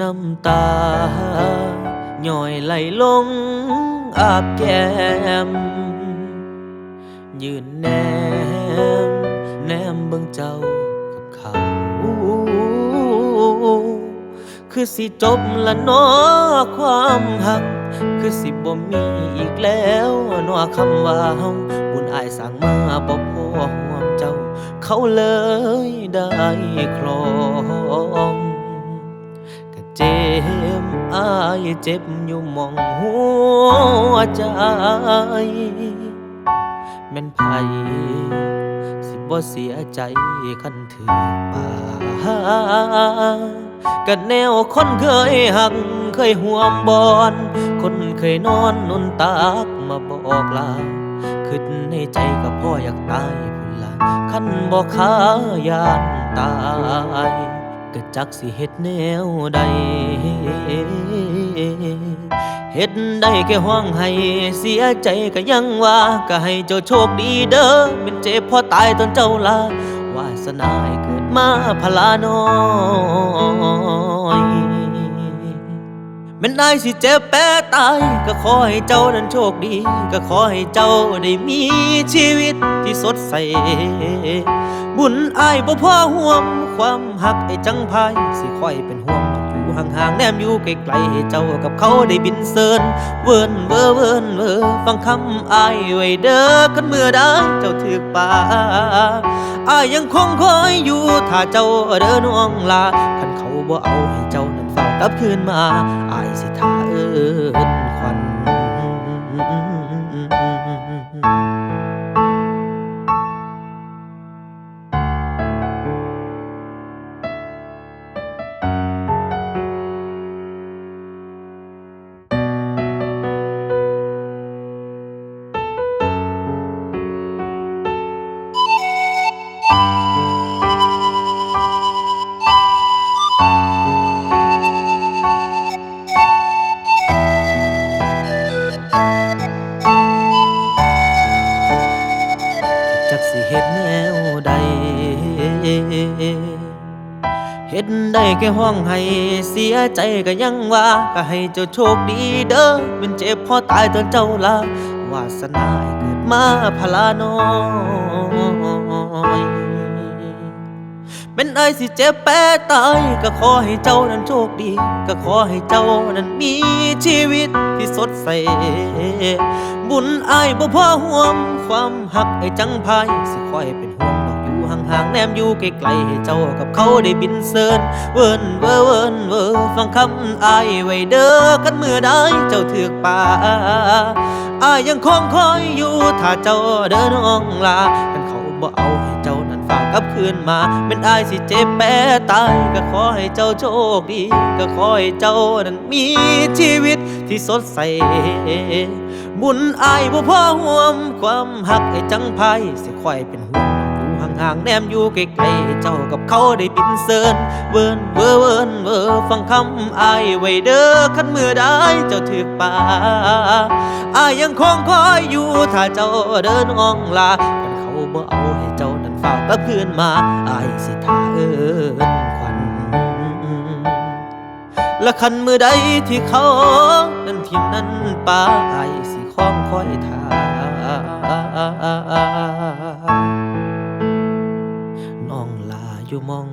น้ำตาย่อยไหลลงอาบแก้ม ยืนแนม แนมเบิ่งเจ้ากับเขา คือสิจบละนอความหัก คือสิบ่มีอีกแล้วนอคำว่าเฮาบุญอายสั่งมาบ่พอห่วงเจ้า เขาเลยได้ครอง เจ็บอายเจ็บอยู่มองหัวใจแม่นไผสิบ่เสียใจคันถือป่ากันแนวคนเคยหักเคยห่วมบอน คนเคยนอนนุนตากมาบอกลาคิดในใจก็พ่ออยากตายพุ่นละคันบ่ขายานตาย ก็จักสิเฮ็ดแนวใด เฮ็ดได้แค่ห้องให้ เสียใจก็ยังว่า ก็ให้เจ้าโชคดีเด้อเป็นเจ็บพอตายตอนเจ้าลาวาสนาให้เกิดมาพลาน้อง แม่นได้สิเจ็บแปรตาย ก็ขอให้เจ้านั้นโชคดี ก็ขอให้เจ้าได้มีชีวิตที่สดใส บุญอายบ่พอห่วม ความหักไอ้จังพาย สิค่อยเป็นห่วงอยู่ห่างๆแนมอยู่ไกลๆให้เจ้ากับเขาได้บินเซินเวิร์นเวอเวิร์นเวอฟังคำอายไว้เด้อกันเมื่อใดเจ้าถึกป่าอายยังคงคอยอยู่ถ้าเจ้าเด้อน้องลาคันเขาบ่เอาให้เจ้านั้นฝา กลับคืนมาอายสิท่า ดได้แค่ห้องให้เสียใจก็ยังว่าก็ให้เจ้าโชคดีเด้อเป็นเจ็บพอตายตอนเจ้าลาวาสนาเกิดมาพลาน้อยเป็นไอสิเจ็บแปรตายก็ขอให้เจ้านั้นโชคดี ก็ขอให้เจ้านั้นมีชีวิตที่สดใส บุญไอบ่พอห่วมความหักไอ้จังพายสิคอยเป็นห่วงดอก ห่างแนมอยู่ไกลๆให้เจ้ากับเขาได้บินเซินเวิร์นเวอเวิร์นเวอฟังคำอายไว้เด้อกันเมื่อใดเจ้าถือกป่าอายยังคงคอยอยู่ถ้าเจ้าเด้อน้องลากันเขาบ่เอาให้เจ้านั้นฝากกลับคืนมาเป็นอายสิเจ็บแปรตายก็ขอให้เจ้าโชคดี ก็ขอให้เจ้านั้นมีชีวิตที่สดใสบุญอายบ่พอห่วมความหักไอ้จังไพายสิค่อยเป็นห่ว ห่างแนมอยู่ไกลๆเจ้ากับเขาได้บินเซินเวิร์นเวอเวิร์นเวอฟังคำอายไว้เด้อคันเมื่อใดเจ้าถึกป่าอายยังคงคอยอยู่ถ้าเจ้าเดินน้องลากันเขาบ่เอาให้เจ้านั้นฝากกลับคืนมาอายสิท่าเอิ้นควันและคันมือใดที่เขานั้นทิมนั้นป่าไอายสิคล้องคอยทา น้อง